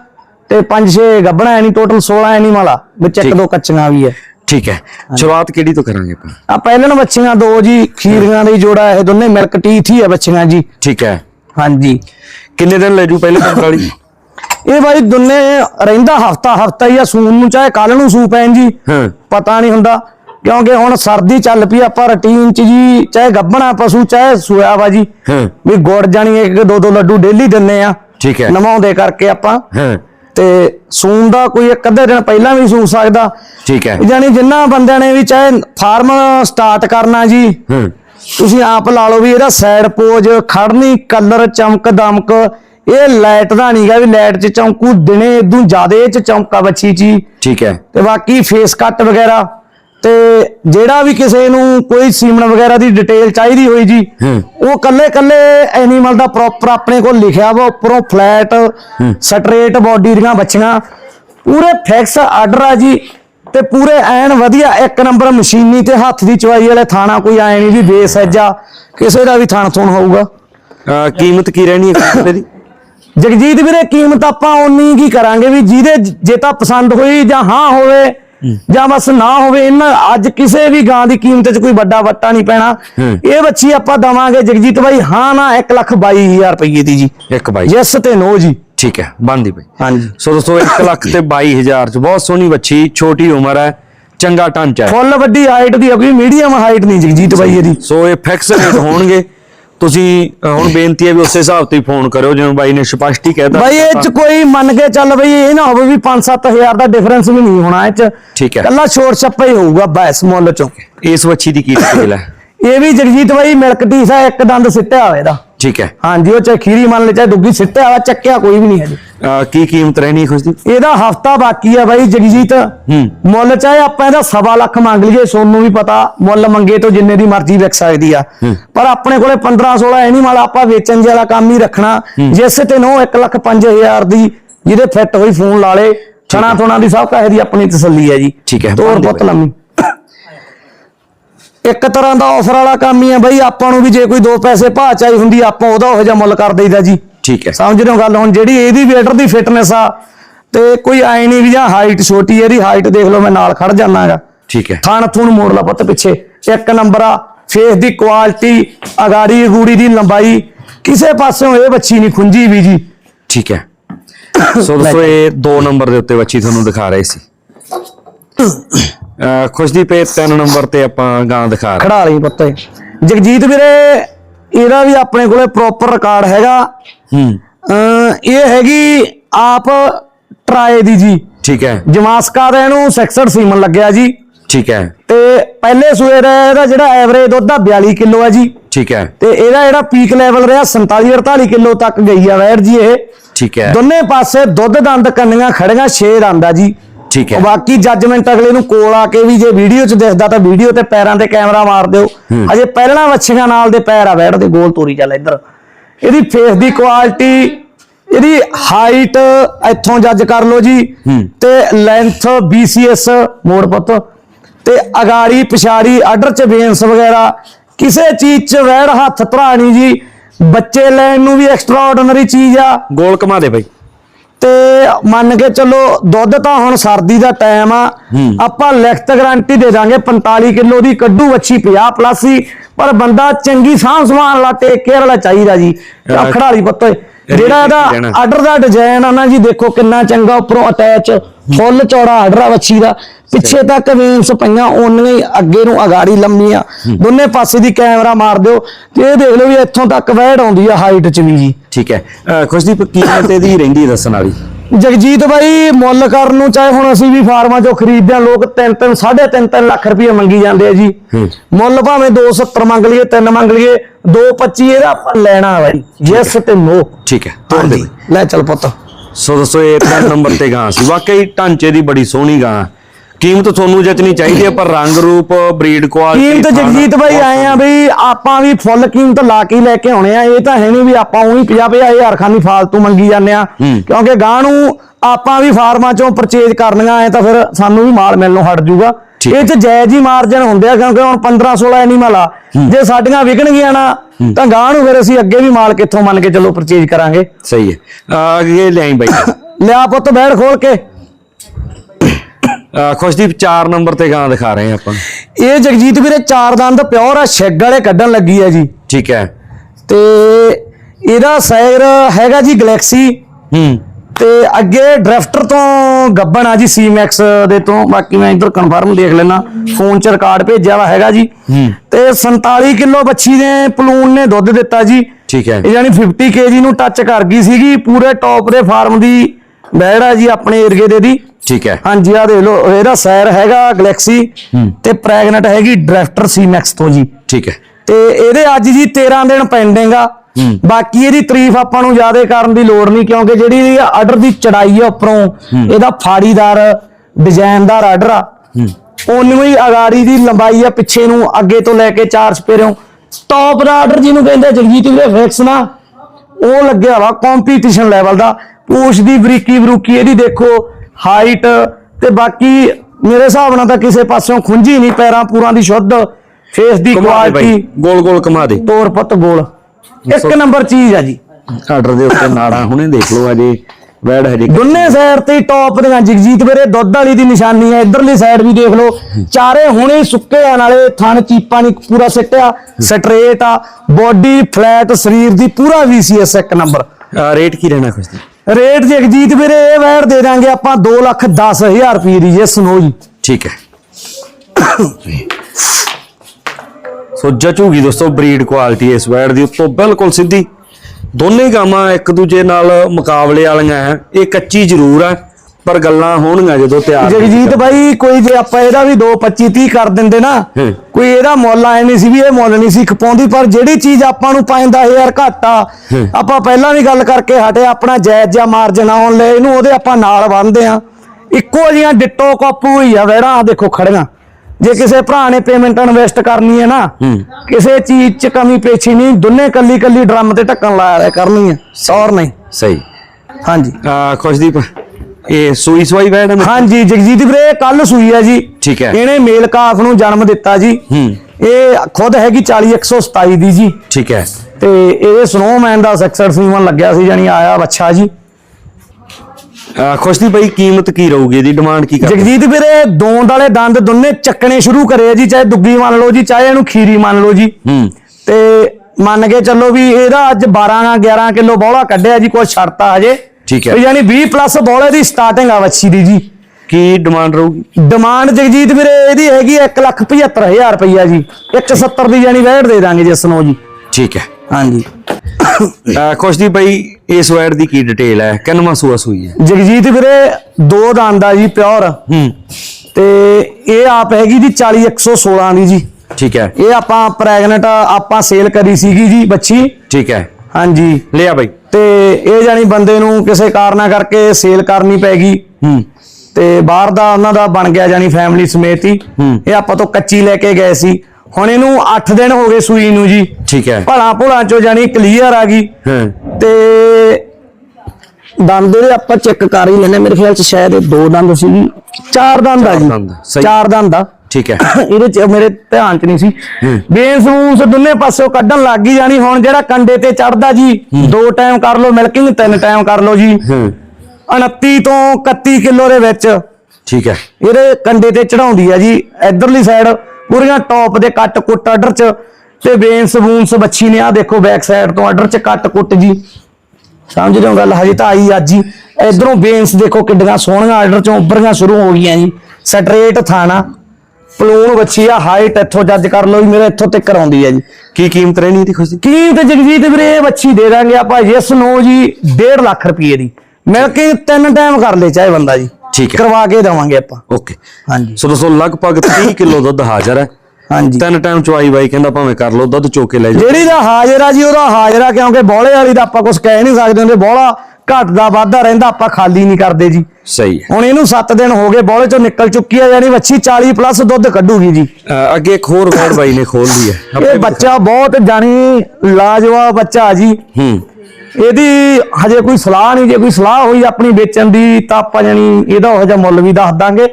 ਤੇ 5-6 ਗੱਬਣਾ ਐਨੀ ਟੋਟਲ 16 ਐਨੀ ਵਾਲਾ ਵਿੱਚ ਇੱਕ। ਦੋ ਕੱਚੀਆਂ ਵੀ ਹੈ। ਠੀਕ ਹੈ। ਸ਼ੁਰੂਆਤ ਕਿਹੜੀ ਤੋਂ ਕਰਾਂਗੇ ਆਪਾਂ? ਆ ਪਹਿਲਣ ਬੱਚੀਆਂ ਦੋ ਜੀ ਖੀਰੀਆਂ ਦੀ ਜੋੜਾ ਇਹ ਦੋਨੇ ਮਿਲਕ ਟੀਥ ਹੀ ਆ ਬੱਚੀਆਂ ਜੀ। ਠੀਕ ਹੈ। ਹਾਂਜੀ। ਕਿੰਨੇ ਦਿਨ ਲੈ ਜੂ ਪਹਿਲੇ 45 ਇਹ ਬਾਈ ਦੋਨੇ ਰਹਿੰਦਾ ਹਫਤਾ ਹਫਤਾ ਹੀ ਆ ਸੂਨ ਨੂੰ ਚਾਹੇ ਕੱਲ ਨੂੰ ਸੂ ਪੈਣ ਜੀ ਪਤਾ ਨਹੀਂ ਹੁੰਦਾ ਕਿਉਂਕਿ ਹੁਣ ਸਰਦੀ ਚੱਲ ਪਈ ਆਪਾਂ ਰੁਟੀਨ ਚ ਜੀ ਚਾਹੇ ਗੱਭਣਾ ਪਸ਼ੂ ਚਾਹੇ ਸੂਆ ਵਾ ਜੀ ਹਾਂ। ਵੀ ਗੁੜ ਜਾਣੀ ਇੱਕ ਦੋ ਦੋ ਲੱਡੂ ਡੇਲੀ ਦਿੰਨੇ ਆ ਠੀਕ ਹੈ। ਨਵਾਉਂਦੇ ਕਰਕੇ ਆਪਾਂ। ਹਾਂ। ਤੇ ਸੂਨ ਦਾ ਕੋਈ ਇੱਕ ਅੱਧੇ ਦਿਨ ਪਹਿਲਾਂ ਵੀ ਸੂ ਸਕਦਾ। ਠੀਕ ਹੈ। ਜਾਨੀ ਜਿੰਨਾ ਬੰਦਿਆਂ ਨੇ ਵੀ ਚਾਹੇ ਫਾਰਮ ਸਟਾਰਟ ਕਰਨਾ ਜੀ ਹਾਂ। ਤੁਸੀਂ ਆਪ ਲਾ ਲਓ ਵੀ ਇਹਦਾ ਸਾਈਡ ਪੋਜ ਖੜਨੀ ਕਲਰ ਚਮਕ ਦਮਕ ਇਹ ਲਾਈਟ ਦਾ ਨਹੀਂਗਾ ਵੀ ਲਾਈਟ 'ਚ ਚਮਕੂ ਦਿਨੇ ਇਦੋਂ ਜ਼ਿਆਦਾ 'ਚ ਚਮਕਾ ਬੱਚੀ ਜੀ। ਠੀਕ ਹੈ। ਤੇ ਬਾਕੀ ਫੇਸ ਕੱਟ ਵਗੈਰਾ। ਤੇ ਜਿਹੜਾ ਵੀ ਕਿਸੇ ਨੂੰ ਕੋਈ ਸੀਮਨ ਵਗੈਰਾ ਦੀ ਡਿਟੇਲ ਚਾਹੀਦੀ ਹੋਈ ਜੀ। ਉਹ ਕੱਲੇ ਕੱਲੇ ਐਨੀਮਲ ਦਾ ਪ੍ਰੋਪਰ ਆਪਣੇ ਕੋਲ ਲਿਖਿਆ ਵਾ ਉੱਪਰੋਂ ਫਲੈਟ ਸਟ੍ਰੇਟ ਬਾਡੀ ਦੀਆਂ ਬੱਚੀਆਂ ਪੂਰੇ ਫਿਕਸ ਆਰਡਰ ਆ ਜੀ ਤੇ ਪੂਰੇ ਐਨ ਵਧੀਆ ਇੱਕ ਨੰਬਰ ਮਸ਼ੀਨੀ ਤੇ ਹੱਥ ਦੀ ਚਵਾਈ ਵਾਲੇ ਥਾਣਾ ਕੋਈ ਐ ਨਹੀਂ ਵੀ ਬੇਸੱਜਾ ਕਿਸੇ ਦਾ ਵੀ ਥਾਣ ਥੁਣ ਹੋਊਗਾ ਕੀਮਤ ਕੀ ਰਹਿਣੀ ਹੈ ਕੁੱਤੇ ਦੀ? ਜਗਜੀਤ ਵੀਰੇ ਕੀਮਤ ਆਪਾਂ ਉਨੀ ਕੀ ਕਰਾਂਗੇ ਵੀ ਜਿਹਦੇ ਜੇ ਤਾਂ ਪਸੰਦ ਹੋਈ ਜਾਂ ਹਾਂ ਹੋਵੇ ਜਾਂ ਬਸ ਨਾ ਹੋਵੇ ਇਹਨਾਂ ਅੱਜ ਕਿਸੇ ਵੀ ਗਾਂ ਦੀ ਕੀਮਤ 'ਚ ਕੋਈ ਵੱਡਾ ਵੱਟਾ ਨਹੀਂ ਪੈਣਾ। ਇਹ ਬੱਚੀ ਆਪਾਂ ਦਵਾਂਗੇ ਜਗਜੀਤ ਬਾਈ ਹਾਂ ਨਾ 1 ਲੱਖ 22000 ਰੁਪਏ ਦੀ ਜੀ। ਇੱਕ ਬਾਈ। ਯੈਸ ਤੇ ਨੋ ਜੀ। ਠੀਕ ਹੈ ਬੰਦੀ ਬਾਈ ਹਾਂਜੀ। ਸੋ ਦੋਸਤੋ 1 ਲੱਖ ਤੇ 22000 ਚ ਬਹੁਤ ਸੋਹਣੀ ਬੱਚੀ ਛੋਟੀ ਉਮਰ ਹੈ ਚੰਗਾ ਢਾਂਚਾ ਹੈ। ਫੁੱਲ ਵੱਡੀ ਹਾਈਟ ਦੀ ਹੈ ਕੋਈ ਮੀਡੀਅਮ ਹਾਈਟ ਨਹੀਂ ਜਗਜੀਤ ਬਾਈ ਇਹਦੀ। ਸੋ ਇਹ ਫਿਕਸ ਰੇਟ ਹੋਣਗੇ। ਤੁਸੀਂ ਹੁਣ ਬੇਨਤੀ ਹੈ ਵੀ ਉਸੇ ਹਿਸਾਬ ਤੇ ਫੋਨ ਕਰਿਓ ਜਿਵੇਂ ਬਾਈ ਨੇ ਸਪਸ਼ਟ ਕਹਿਤਾ ਬਾਈ ਇਹ ਚ ਕੋਈ ਮੰਨ ਕੇ ਚੱਲ ਬਈ ਇਹ ਨਾ ਹੋਵੇ ਵੀ 5-7000 ਦਾ ਡਿਫਰੈਂਸ ਵੀ ਨਹੀਂ ਹੋਣਾ ਇਹ ਚ। ਠੀਕ ਹੈ। ਕੱਲਾ ਛੋਟ ਛੱਪਾ ਹੀ ਹੋਊਗਾ ਬੈਸ ਮੁੱਲ ਚੋਂ ਇਸ ਬੱਚੀ ਦੀ ਕੀ ਡਿਟੇਲ ਹੈ? ਇਹ ਵੀ ਜਗਜੀਤ ਬਾਈ ਮਿਲਕ ਟੀਸ ਇੱਕ ਦੰਦ ਸਿੱਟਿਆ ਹੋਇਆ ਇਹਦਾ। ਠੀਕ ਹੈ। ਹਾਂਜੀ ਉਹ ਚਾਹੇ ਖੀਰੀ ਮੰਨ ਲੈ ਚਾਹੇ ਡੁੱਗੀ ਸਿੱਟਿਆ ਹੋਇਆ ਚੱਕਿਆ ਕੋਈ ਵੀ ਨਹੀਂ ਹੈ ਜੀ ਅਹ, ਕੀ ਕੀਮਤ ਰਹਿਣੀ ਹੈ ਖੁਸ਼ ਦੀ? ਇਹਦਾ ਹਫਤਾ ਬਾਕੀ ਹੈ ਬਾਈ ਜਗਜੀਤ। ਹੂੰ। ਮੁੱਲ ਚਾਹੇ ਆਪਾਂ ਇਹਦਾ ਸਵਾ ਲੱਖ ਮੰਗ ਲਈਏ ਸੋਨੂੰ ਵੀ ਪਤਾ ਮੁੱਲ ਮੰਗੇ ਤੋਂ ਜਿੰਨੇ ਦੀ ਮਰਜ਼ੀ ਵਿਕ ਸਕਦੀ ਆ। ਪਰ ਆਪਣੇ ਕੋਲੇ 15 16 ਐਨੀਮਲ ਆਪਾਂ ਵੇਚਣ ਵਾਲਾ ਕੰਮ ਹੀ ਰੱਖਣਾ। ਜਿਸ ਤੇ ਨੋ 1 ਲੱਖ 5000 ਦੀ ਜਿਹਦੇ ਫਿੱਟ ਹੋਈ ਫੋਨ ਲਾ ਲੇ ਛਣਾ ਥੋਣਾ ਦੀ ਸਭ ਕਾਹੇ ਦੀ ਆਪਣੀ ਤਸੱਲੀ ਹੈ ਜੀ। ਠੀਕ ਹੈ, ਤੋਰ ਬੰਦ ਪੁੱਤ। ਲੰਮੀ। ਇੱਕ ਤਰ੍ਹਾਂ ਦਾ ਆਫਰ ਵਾਲਾ ਕੰਮ ਹੀ ਹੈ ਬਾਈ ਆਪਾਂ ਨੂੰ ਵੀ ਜੇ ਕੋਈ ਦੋ ਪੈਸੇ ਭਾਅ ਚਾਹੀ ਹੁੰਦੀ ਆਪਾਂ ਉਹਦਾ ਉਹੋ ਜਿਹਾ ਮੁੱਲ ਕਰ ਦੇਈਦਾ ਜੀ। ਠੀਕ ਹੈ। ਸਮਝ ਰਹੇ ਹੋ ਗੱਲ? ਹੁਣ ਜਿਹੜੀ ਇਹਦੀ ਵੇਟਰ ਦੀ ਫਿਟਨੈਸ ਆ ਤੇ ਕੋਈ ਆਈ ਨਹੀਂ ਵੀ ਜਾਂ ਹਾਈਟ ਛੋਟੀ ਹੈ ਇਹਦੀ ਹਾਈਟ ਦੇਖ ਲਓ ਮੈਂ ਨਾਲ ਖੜ ਜਾਣਾਗਾ ਠੀਕ ਹੈ। ਥਣ ਥੁਣ ਮੋੜ ਲਾ ਪੁੱਤ ਪਿੱਛੇ। ਇੱਕ ਨੰਬਰ ਆ ਫੇਸ ਦੀ ਕੁਆਲਿਟੀ ਅਗਾੜੀ ਗੂੜੀ ਦੀ ਲੰਬਾਈ ਕਿਸੇ ਪਾਸਿਓਂ ਇਹ ਬੱਚੀ ਨਹੀਂ ਖੁੰਝੀ ਵੀ ਜੀ। ਠੀਕ ਹੈ। ਸੋ ਦੋਸਤੋ ਇਹ 2 ਨੰਬਰ ਦੇ ਉੱਤੇ ਬੱਚੀ ਤੁਹਾਨੂੰ ਦਿਖਾ ਰਹੇ ਸੀ। ਖੁਸ਼ਦੀਪ ਇਹ 3 ਨੰਬਰ ਤੇ ਆਪਾਂ ਗਾਂ ਦਿਖਾ ਰਹੇ ਖੜਾ ਲਈ ਪੁੱਤ। ਜਗਜੀਤ ਵੀਰੇ ਇਹਦਾ ਵੀ ਆਪਣੇ ਕੋਲੇ ਪ੍ਰੋਪਰ ਰਿਕਾਰਡ ਹੈਗਾ। ਹੂੰ। ਇਹ ਹੈਗੀ ਆਪ ਟਰਾਏ ਦੀ ਜੀ। ਠੀਕ ਹੈ। ਜਮਾਸਕਾ ਦਾ ਇਹਨੂੰ 66 ਸੀਮਨ ਲੱਗਿਆ ਜੀ। ਠੀਕ ਹੈ। ਤੇ ਪਹਿਲੇ ਸੂਏ ਦਾ ਇਹਦਾ ਜਿਹੜਾ ਐਵਰੇਜ ਦੁੱਧ ਦਾ 42 ਕਿਲੋ ਹੈ ਜੀ। ਠੀਕ ਹੈ। ਤੇ ਇਹਦਾ ਜਿਹੜਾ ਪੀਕ ਲੈਵਲ ਰਿਹਾ 47 48 ਕਿਲੋ ਤੱਕ ਗਈ ਆ ਵੈਰ ਜੀ ਇਹ। ਠੀਕ ਹੈ। ਦੋਨੇ ਪਾਸੇ ਦੁੱਧ ਦੰਦ ਕੰਨੀਆਂ ਖੜੀਆਂ 6 ਦੰਦ ਆ ਜੀ। ਠੀਕ ਹੈ। ਬਾਕੀ ਜੱਜਮੈਂਟ ਅਗਲੇ ਨੂੰ ਕੋਲ ਆ ਕੇ ਵੀ ਜੇ ਵੀਡੀਓ 'ਚ ਦਿਖਦਾ ਤਾਂ ਵੀਡੀਓ ਤੇ ਪੈਰਾਂ ਤੇ ਕੈਮਰਾ ਮਾਰ ਦਿਓ। ਅਜੇ ਪਹਿਲਾਂ ਵੱਛੀਆਂ ਨਾਲ ਦੇ ਪੈਰ ਆ ਬੈਠ ਦੇ ਗੋਲ ਤੋਰੀ ਚੱਲ ਇੱਧਰ। ਇਹਦੀ ਫੇਸ ਦੀ ਕੁਆਲਿਟੀ ਇਹਦੀ ਹਾਈਟ ਇੱਥੋਂ ਜੱਜ ਕਰ ਲਓ ਜੀ। ਤੇ ਲੈਂਥ BCS ਮੋੜ ਪੁੱਤ। ਤੇ ਅਗਾੜੀ ਪਿਛਾੜੀ ਆਰਡਰ ਚ ਬੇਨਸ ਵਗੈਰਾ। ਕਿਸੇ ਚੀਜ਼ 'ਚ ਵੈੜ ਹੱਥ ਧਰਾਣੀ ਜੀ। ਬੱਚੇ ਲੈਣ ਨੂੰ ਵੀ ਐਕਸਟਰਾ ਆਰਡੀਨਰੀ ਚੀਜ਼ ਆ। ਗੋਲ ਘਮਾ ਦੇ ਬਾਈ। ਤੇ ਮੰਨ ਕੇ ਚੱਲੋ ਦੁੱਧ ਤਾਂ ਹੁਣ ਸਰਦੀ ਦਾ ਟਾਈਮ ਆ ਆਪਾਂ ਲਿਖਤ ਗਾਰੰਟੀ ਦੇ ਦਾਂਗੇ 45 ਕਿਲੋ ਦੀ ਕੱਢੂ ਵੱਛੀ 50 ਪਲੱਸ ਹੀ ਪਰ ਬੰਦਾ ਚੰਗੀ ਸਾਂਭ ਸੰਭਾਲ ਵਾਲਾ ਟੇਕ ਕੇਅਰ ਵਾਲਾ ਚਾਹੀਦਾ ਜੀ ਅਹ ਅਖੜਾ ਵਾਲੀ ਪੁੱਤ। ਜਿਹੜਾ ਕੀ ਇਹਦਾ? ਆਰਡਰ ਦਾ ਡਿਜ਼ਾਈਨ ਆ ਨਾ ਜੀ ਦੇਖੋ ਕਿੰਨਾ ਚੰਗਾ ਉੱਪਰੋਂ ਅਟੈਚ ਫੁੱਲ ਚੌੜਾ ਆਰਡਰ ਆ ਵੱਛੀ ਦਾ। ਪਿੱਛੇ ਤੱਕ ਵੇਨਸ ਪਈਆਂ ਹੀ ਅੱਗੇ ਨੂੰ ਅਗਾੜੀ ਲੰਮੀਆਂ। ਦੋਨੇ ਪਾਸੇ ਦੀ ਕੈਮਰਾ ਮਾਰ ਦਿਓ। ਤੇ ਇਹ ਦੇਖ ਲਓ ਵੀ ਇੱਥੋਂ ਤੱਕ ਵਹਿੜ ਆਉਂਦੀ ਆ ਹਾਈਟ 'ਚ ਵੀ ਜੀ। ਠੀਕ ਹੈ। ਖੁਸ਼ਦੀਪ ਕੀਮਤ ਇਹਦੀ ਰਹਿੰਦੀ ਦੱਸਣ ਵਾਲੀ? ਜਗਜੀਤ ਬਾਈ ਮੁੱਲ ਕਰਨ ਨੂੰ ਚਾਹੇ ਹੁਣ ਅਸੀਂ ਵੀ ਫਾਰਮਾਂ ਚੋਂ ਖਰੀਦਦੇ ਆ ਲੋਕ 3 3 3.5 3 ਲੱਖ ਰੁਪਏ ਮੰਗੀ ਜਾਂਦੇ ਆ ਜੀ। ਮੁੱਲ ਭਾਵੇਂ 270 ਮੰਗ ਲਈਏ 3 ਮੰਗ ਲਈਏ 225 ਇਹਦਾ ਆਪਾਂ ਲੈਣਾ ਬਾਈ ਯੈਸ ਤੇ ਨੋ ਠੀਕ ਹੈ। ਤੋੜ ਦੇ। ਲੈ ਚੱਲ ਪੁੱਤ। ਸੋ ਦੋਸਤੋ ਇਹ ਤਿੰਨ ਨੰਬਰ ਤੇ ਗਾਂ ਸੀ। ਵਾਕਈ ਢਾਂਚੇ ਦੀ ਬੜੀ ਸੋਹਣੀ ਗਾਂ। ਕੀਮਤ ਤੁਹਾਨੂੰ ਜਚਣੀ ਚਾਹੀਦੀ ਹੈ ਪਰ ਰੰਗ ਰੂਪ ਬਰੀਡ ਕੁਆਲਿਟੀ ਕੀਮਤ ਜਗਜੀਤ ਬਾਈ ਆਏ ਆ ਬਈ ਆਪਾਂ ਵੀ ਫੁੱਲ ਕੀਮਤ ਲਾ ਕੇ ਲੈ ਕੇ ਆਉਣੇ ਆ। ਇਹ ਤਾਂ ਹੈ ਨਹੀਂ ਵੀ ਆਪਾਂ ਉਹੀ 50 ਹਜ਼ਾਰ ਖਾਨੀ ਫਾਲਤੂ ਮੰਗੀ ਜਾਂਦੇ ਆ ਕਿਉਂਕਿ ਗਾਂ ਨੂੰ ਆਪਾਂ ਵੀ ਫਾਰਮਾਂ ਚੋਂ ਪਰਚੇਜ ਕਰਨੀਆਂ ਐ ਤਾਂ ਫਿਰ ਸਾਨੂੰ ਵੀ ਮਾਲ ਮਿਲਣੋਂ ਹਟ ਜਾਊਗਾ। ਠੀਕ ਇਹ ਚ ਜਾਇਜ਼ ਹੀ ਮਾਰਜਨ ਹੁੰਦੇ ਆ ਕਿਉਂਕਿ ਹੁਣ 15 16 ਐਨੀਮਲ ਆ। ਜੇ ਸਾਡੀਆਂ ਵਿਕਣਗੀਆਂ ਨਾ ਤਾਂ ਗਾਂ ਨੂੰ ਫਿਰ ਅਸੀਂ ਅੱਗੇ ਵੀ ਮਾਲ ਕਿੱਥੋਂ ਮੰਨ ਕੇ ਚੱਲੋ ਪਰਚੇਜ ਕਰਾਂਗੇ। ਸਹੀ ਹੈ। ਅਹ ਅੱਗੇ ਲਿਆਈ ਬਾਈ। ਲਿਆ ਪੁੱਤ ਬੈਠ ਖੋਲ ਕੇ। ਖੁਸ਼ਦੀਪ 4 ਨੰਬਰ ਤੇ ਗਾਂ ਦਿਖਾ ਰਹੇ ਹਾਂ ਆਪਾਂ। ਇਹ ਜਗਜੀਤ ਵੀਰੇ ਚਾਰ ਦੰਦ ਪਿਓਰ ਆ ਛਿੱਗ ਵਾਲੇ ਕੱਢਣ ਲੱਗੀ ਆ ਜੀ। ਠੀਕ ਹੈ। ਤੇ ਇਹਦਾ ਸਾਇਰ ਹੈਗਾ ਜੀ ਗੈਲੈਕਸੀ। ਹੂੰ। ਤੇ ਅੱਗੇ ਡਰਾਫਟਰ ਤੋਂ ਗੱਬਣ ਆ ਜੀ ਮੈਕਸ ਦੇ ਤੋਂ। ਬਾਕੀ ਮੈਂ ਇੱਧਰ ਕਨਫਰਮ ਦੇਖ ਲੈਣਾ ਫੋਨ 'ਚ ਰਿਕਾਰਡ ਭੇਜਿਆ ਵਾ ਹੈਗਾ ਜੀ। ਤੇ 47 ਕਿਲੋ ਬੱਚੀ ਦੇ ਪਲੂਨ ਨੇ ਦੁੱਧ ਦਿੱਤਾ ਜੀ। ਠੀਕ ਹੈ। ਇਹ ਯਾਨੀ 50 ਕੇਜੀ ਨੂੰ ਟੱਚ ਕਰ ਗਈ ਸੀਗੀ। ਪੂਰੇ ਟੌਪ ਦੇ ਫਾਰਮ ਦੀ ਬੈੜ ਜੀ ਆਪਣੇ ਏਰੀਏ ਦੇ ਦੀ। ਠੀਕ ਹੈ। ਹਾਂਜੀ ਆ ਦੇਖ ਲਓ ਇਹਦਾ ਸਾਇਰ ਹੈਗਾ ਗੈਲੈਕਸੀ ਤੇ ਪ੍ਰੈਗਨੈਂਟ ਹੈਗੀ ਡਰਾਫਟਰ ਮੈਕਸ ਤੋਂ ਜੀ। ਠੀਕ ਹੈ। ਤੇ ਇਹਦੇ ਅੱਜ ਜੀ 13 ਦਿਨ ਪੈਂਡਿੰਗ ਆ। ਬਾਕੀ ਇਹਦੀ ਤਾਰੀਫ ਆਪਾਂ ਨੂੰ ਜ਼ਿਆਦਾ ਕਰਨ ਦੀ ਲੋੜ ਨਹੀਂ ਕਿਉਂਕਿ ਜਿਹੜੀ ਆਰਡਰ ਦੀ ਚੜਾਈ ਆ ਉੱਪਰੋਂ ਇਹਦਾ ਫਾੜੀਦਾਰ ਡਿਜ਼ਾਈਨਦਾਰ ਆਰਡਰ ਆ। ਉਹਨੂੰ ਹੀ ਅਗਾੜੀ ਦੀ ਲੰਬਾਈ ਆ ਪਿੱਛੇ ਨੂੰ ਅੱਗੇ ਤੋਂ ਲੈ ਕੇ ਚਾਰ ਸਪੇਰਿਓਂ ਟੌਪ ਦਾ ਆਰਡਰ ਜਿਹਨੂੰ ਕਹਿੰਦੇ ਜਗਜੀਤ ਵੀਰੇ ਫਿਕਸ ਨਾ। ਉਹ ਲੱਗਿਆ ਵਾ ਕੰਪੀਟੀਸ਼ਨ ਲੈਵਲ ਦਾ। ਪੂਛ ਦੀ ਬਰੀਕੀ ਬਰੂਕੀ ਇਹਦੀ ਦੇਖੋ ਹਾਈਟ ਤੇ ਬਾਕੀ ਮੇਰੇ ਹਿਸਾਬ ਨਾਲ ਤਾਂ ਕਿਸੇ ਪਾਸਿਓਂ ਖੁੰਝੀ ਨਹੀਂ ਪੈਰਾਂ ਪੂਰਾਂ ਦੀ ਸ਼ੁੱਧ ਫੇਸ ਦੀ ਕੁਆਲਿਟੀ ਗੋਲ ਗੋਲ ਘੁਮਾ ਦੇ। ਤੋਰ ਪੁੱਤ ਗੋਲ। ਇੱਕ ਨੰਬਰ ਚੀਜ਼ ਆ ਜੀ। ਆਰਡਰ ਦੇ ਉੱਤੇ ਨਾੜਾਂ ਹੁਣੇ ਦੇਖ ਲਓ ਅਜੇ ਵੈੜ ਹਜੇ ਦੋਨੇ ਸਾਈਡ ਤੇ ਟੌਪ ਦੀਆਂ ਜਗਜੀਤ ਵੀਰੇ ਦੁੱਧ ਵਾਲੀ ਦੀ ਨਿਸ਼ਾਨੀ ਹੈ ਇਧਰਲੀ ਸਾਈਡ ਵੀ ਦੇਖ ਲਓ। ਚਾਰੇ ਹੁਣੇ ਸੁੱਕੇ ਆ ਨਾਲੇ ਥਣ ਚੀਪਾਂ ਨਹੀਂ ਪੂਰਾ ਸਿੱਟਿਆ ਸਟਰੇਟ ਆ। ਬੋਡੀ ਫਲੈਟ ਸਰੀਰ ਦੀ ਪੂਰਾ ਵੀਸੀਐਸ ਇੱਕ ਨੰਬਰ। ਰੇਟ ਕੀ ਰਹਿਣਾ ਖੁਸ਼ਦੀਪ ਰੇਟ ਜਗਜੀਤ ਵੀਰੇ ਇਹ ਵੈਰ ਦੇ ਦਾਂਗੇ ਆਪਾਂ 2 ਲੱਖ 10 ਹਜ਼ਾਰ ਰੁਪਏ ਦੀ ਜੇ ਸੁਣੋ ਜੀ। ਠੀਕ ਹੈ। ਸੋ ਜਚੂਗੀ ਦੋਸਤੋ ਬਰੀਡ ਕੁਆਲਿਟੀ ਇਸ ਵੈੜ ਦੀ ਉੱਤੋਂ ਬਿਲਕੁਲ ਸਿੱਧੀ। ਦੋਨੇ ਗਾਵਾਂ ਇੱਕ ਦੂਜੇ ਨਾਲ ਮੁਕਾਬਲੇ ਵਾਲੀਆਂ ਹੈ, ਇਹ ਕੱਚੀ ਜ਼ਰੂਰ ਹੈ। ਪਰ ਗੱਲਾਂ ਹੋਣਗੀਆਂ ਜਦੋਂ ਤਿਆਰ ਜਗਜੀਤ ਬਾਈ ਕੋਈ ਜੇ ਆਪਾਂ ਇਹਦਾ ਵੀ 2 25 30 ਕਰ ਦਿੰਦੇ ਨਾ। ਕੋਈ ਇਹਦਾ ਮੁੱਲ ਆਏ ਨਹੀਂ ਸੀ ਵੀ ਇਹ ਮੁੱਲ ਨਹੀਂ ਸੀ ਖਪਾਉਂਦੀ ਪਰ ਜਿਹੜੀ ਚੀਜ਼ ਆਪਾਂ ਨੂੰ 5000 ਘੱਟ ਆਪਾਂ ਪਹਿਲਾਂ ਵੀ ਗੱਲ ਕਰਕੇ ਹਟੇ ਆਪਣਾ ਜਾਇਜ਼ ਜਾਂ ਮਾਰਜਨ ਆਉਣ ਲਈ ਇਹਨੂੰ ਉਹਦੇ ਆਪਾਂ ਨਾਲ ਬੰਨਦੇ ਆ ਇੱਕੋ ਜੀਆਂ ਡਿੱਟੋ ਕਾਪੂ ਹੀ ਆ ਵੈੜਾ ਦੇਖੋ ਖੜੀਆਂ। ਜੇ ਕਿਸੇ ਭਰਾ ਨੇ ਪੇਮੈਂਟ ਇਨਵੈਸਟ ਕਰਨੀ ਹੈ ਨਾ ਕਿਸੇ ਚੀਜ਼ 'ਚ ਕਮੀ ਪੇਛੀ ਨਹੀਂ ਦੋਨੇ ਕੱਲੀ ਕੱਲੀ ਡਰਮ ਤੇ ਢੱਕਣ ਲਾ ਲਿਆ ਕਰਨੀ ਹੈ। ਸੌਰ ਨਹੀਂ। ਸਹੀ। ਹਾਂਜੀ। ਖੁਸ਼ਦੀਪ ਇਹ ਸੂਈ ਸਵਾਈ ਨਾ? ਹਾਂਜੀ ਜਗਜੀਤ ਵੀਰੇ ਕੱਲ ਸੂਈ ਹੈ ਜੀ। ਠੀਕ ਹੈ। ਇਹਨੇ ਮੇਲ ਕਾਫ ਨੂੰ ਜਨਮ ਦਿੱਤਾ ਜੀ। ਹੂੰ। ਇਹ ਖੁਦ ਹੈਗੀ 40127 ਦੀ ਜੀ। ਠੀਕ ਹੈ। ਤੇ ਇਹ ਸਨੋਮੈਨ ਦਾ 66 ਸੀਮਨ ਲੱਗਿਆ ਸੀ ਜਾਨੀ ਆਇਆ ਬੱਚਾ ਜੀ। ਅਹ ਖੁਸ਼ਦੀਪ ਬਾਈ ਕੀਮਤ ਕੀ ਰਹੂਗੀ? ਇਹਦੀ ਡਿਮਾਂਡ ਕੀ ਕਰ ਜਗਜੀਤ ਵੀਰੇ ਦੋਂਦ ਵਾਲੇ ਦੰਦ ਦੋਨੇ ਚੱਕਣੇ ਸ਼ੁਰੂ ਕਰੇ ਆ ਜੀ ਚਾਹੇ ਦੁੱਗੀ ਮੰਨ ਲਓ ਜੀ ਚਾਹੇ ਇਹਨੂੰ ਖੀਰੀ ਮੰਨ ਲਓ ਜੀ। ਹੂੰ। ਤੇ ਮੰਨ ਕੇ ਚੱਲੋ ਵੀ ਇਹਦਾ ਅੱਜ 12 11 ਕਿਲੋ ਬੌਲਾ ਕੱਢਿਆ ਜੀ ਕੋਈ ਛੜਤਾ ਹਜੇ। ਠੀਕ ਹੈ। ਯਾਨੀ 20 ਪਲੱਸ ਬੌਲੇ ਦੀ ਸਟਾਰਟਿੰਗ ਆ ਵੱਛੀ ਦੀ ਜੀ। ਕੀ ਡਿਮਾਂਡ ਰਹੂਗੀ? ਡਿਮਾਂਡ ਜਗਜੀਤ ਵੀਰੇ ਇਹਦੀ ਹੈਗੀ 175000 ਰੁਪਈਆ ਜੀ। 170 ਦੀ ਜਾਨੀ ਵੈਟ ਦੇ ਦਾਂਗੇ ਜੀ ਸਨੋ ਜੀ। ਠੀਕ ਹੈ। ਹਾਂਜੀ। ਖੁਸ਼ਦੀਪ ਭਾਈ ਇਸ ਵੈਡ ਦੀ ਕੀ ਡਿਟੇਲ ਹੈ? ਕਿੰਨਵਾਂ ਸੂਆ ਸੂਈ ਹੈ? ਜਗਜੀਤ ਵੀਰੇ ਦੋ ਦੰਦ ਆ ਜੀ ਪਿਓਰ। ਹੂੰ। ਤੇ ਇਹ ਆਪ ਹੈਗੀ ਜੀ 40116 ਦੀ ਜੀ। ਠੀਕ ਹੈ। ਇਹ ਆਪਾਂ ਪ੍ਰੈਗਨੈਂਟ ਆਪਾਂ ਸੇਲ ਕਰੀ ਸੀਗੀ ਜੀ ਬੱਚੀ ਠੀਕ ਹੈ। ਹਾਂਜੀ। ਲਿਆ ਬਾਈ। ਤੇ ਇਹ ਜਾਨੀ ਬੰਦੇ ਨੂੰ ਕਿਸੇ ਕਾਰਨਾ ਕਰਕੇ ਸੇਲ ਕਰਨੀ ਪੈ ਗਈ ਹੂੰ। ਤੇ ਬਾਹਰ ਦਾ ਉਹਨਾਂ ਦਾ ਬਣ ਗਿਆ ਜਾਨੀ ਫੈਮਿਲੀ ਸਮੇਤ ਹੀ। ਇਹ ਆਪਾਂ ਤੋਂ ਕੱਚੀ ਲੈ ਕੇ ਗਏ ਸੀ। ਹੁਣ ਇਹਨੂੰ 8 ਦਿਨ ਹੋ ਗਏ ਸੂਈ ਨੂੰ ਜੀ। ਠੀਕ ਹੈ। ਭਲਾ ਭੁਲਾ ਚੋਂ ਜਾਨੀ ਕਲੀਅਰ ਆ ਗਈ। ਹਾਂ। ਤੇ ਦੰਦ ਇਹਦੇ ਆਪਾਂ ਚੈੱਕ ਕਰ ਹੀ ਲੈਨੇ ਮੇਰੇ ਖਿਆਲ ਚ ਸ਼ਾਇਦ ਦੋ ਦੰਦ ਸੀ। ਜੀ ਚਾਰ ਦੰਦ ਆ ਜੀ। ਚਾਰ ਦੰਦ ਆ। ਠੀਕ ਹੈ। ਇਹਦੇ ਚ ਮੇਰੇ ਧਿਆਨ ਚ ਨਹੀਂ ਸੀ। ਬੇਸ ਬੂਸ ਦੁੰਨੇ ਪਾਸਿਓਂ ਕੱਢਣ ਲੱਗ ਗਈ ਜਾਨੀ ਹੁਣ ਜਿਹੜਾ ਕੰਡੇ ਤੇ ਚੜਦਾ ਜੀ ਦੋ ਟਾਈਮ ਕਰ ਲਓ ਮਿਲਕਿੰਗ ਤਿੰਨ ਟਾਈਮ ਕਰ ਲਓ ਜੀ। ਹੂੰ। 29 ਤੋਂ 31 ਕਿਲੋ ਦੇ ਵਿੱਚ। ਠੀਕ ਹੈ। ਇਹਦੇ ਕੰਡੇ ਤੇ ਚੜਾਉਂਦੀ ਆ ਜੀ। ਇਧਰਲੀ ਸਾਈਡ ਪੂਰੀਆਂ ਟੌਪ ਦੇ ਕੱਟ ਕੁੱਟ ਆਰਡਰ ਚ ਤੇ ਬੇਨਸ ਬੂਨਸ ਬੱਚੀ ਨੇ ਆ ਦੇਖੋ ਬੈਕ ਸਾਈਡ ਤੋਂ ਆਰਡਰ ਚ ਕੱਟ ਕੁੱਟ ਜੀ। ਸਮਝਦੇ ਹੋ ਗੱਲ? ਹਜੇ ਤਾਂ ਆਈ ਅੱਜ ਹੀ। ਇਧਰੋਂ ਬੇਨਸ ਦੇਖੋ ਕਿੱਡੀਆਂ ਸੋਹਣੀਆਂ ਆਰਡਰ ਚੋਂ ਉੱਭਰੀਆਂ ਸ਼ੁਰੂ ਹੋ ਗਈਆਂ ਜੀ। ਸਟਰੇਟ ਥਾਣਾ। ਪਲੂਣ ਬੱਚੀ ਆ ਹਾਈਟ ਇੱਥੋਂ ਜੱਜ ਕਰ ਲਓ ਜੀ ਮੇਰੇ ਇੱਥੋਂ ਤੱਕ ਆਉਂਦੀ ਆ ਜੀ। ਕੀ ਕੀਮਤ ਰਹਿਣੀ ਇਹਦੀ ਖੁਸ਼ਦੀਪ ਕੀਮਤ ਜਗਜੀਤ ਵੀਰੇ ਇਹ ਬੱਚੀ ਦੇ ਦਾਂਗੇ ਆਪਾਂ ਜਿਸ ਨੂੰ ਜੀ 1.5 ਲੱਖ ਰੁਪਏ ਦੀ। ਮਿਲ ਕੇ ਤਿੰਨ ਟਾਈਮ ਕਰ ਲੈ ਚਾਹੇ ਬੰਦਾ ਜੀ। ਠੀਕ ਹੈ। ਕਰਵਾ ਕੇ ਦੇਵਾਂਗੇ ਆਪਾਂ। ਓਕੇ। ਹਾਂਜੀ। ਸੋ ਦੋਸਤੋ ਲਗਭਗ 30 ਕਿਲੋ ਦੁੱਧ ਹਾਜ਼ਰ ਹੈ। ਹਾਂਜੀ। ਤਿੰਨ ਟਾਈਮ ਚਵਾਈ ਬਾਈ ਕਹਿੰਦਾ ਭਾਵੇਂ ਕਰ ਲਓ ਦੁੱਧ ਚੋ ਕੇ ਲੈ ਜਾਓ। ਜਿਹੜੀ ਦਾ ਹਾਜ਼ਰ ਆ ਜੀ ਉਹਦਾ ਹਾਜ਼ਰ ਆ ਕਿਉਂਕਿ ਬੋਲੇ ਵਾਲੀ ਦਾ ਆਪਾਂ ਕੁਝ ਕਹਿ ਨਹੀਂ ਸਕਦੇ ਹੁੰਦੇ ਬੋਲਾ ਘਟਦਾ ਵਾਧਾ ਰਹਿੰਦਾ ਆਪਾਂ ਖਾਲੀ ਨਹੀਂ ਕਰਦੇ ਜੀ। ਸਹੀ ਹੈ। ਹੁਣ ਇਹਨੂੰ 7 ਦਿਨ ਹੋ ਗਏ ਬੋਲੇ ਚੋਂ ਨਿਕਲ ਚੁੱਕੀ ਆ ਯਾਨੀ ਵੱਛੀ 40 ਪਲੱਸ ਦੁੱਧ ਕੱਢੂਗੀ ਜੀ। ਅੱਗੇ ਇੱਕ ਹੋਰ ਵੈਡ ਬਾਈ ਨੇ ਖੋਲ ਲਈ ਹੈ। ਇਹ ਬੱਚਾ ਬਹੁਤ ਜਾਨੀ ਲਾਜਵਾਬ ਬੱਚਾ ਜੀ। ਹੂੰ। ਇਹਦੀ ਹਜੇ ਕੋਈ ਸਲਾਹ ਨਹੀਂ ਜੇ ਕੋਈ ਸਲਾਹ ਹੋਈ ਆਪਣੀ ਵੇਚਣ ਦੀ ਤਾਂ ਆਪਾਂ ਜਾਨੀ ਇਹਦਾ ਉਹ ਜਿਹਾ ਮੁੱਲ ਵੀ ਦੱਸ ਦਾਂਗੇ।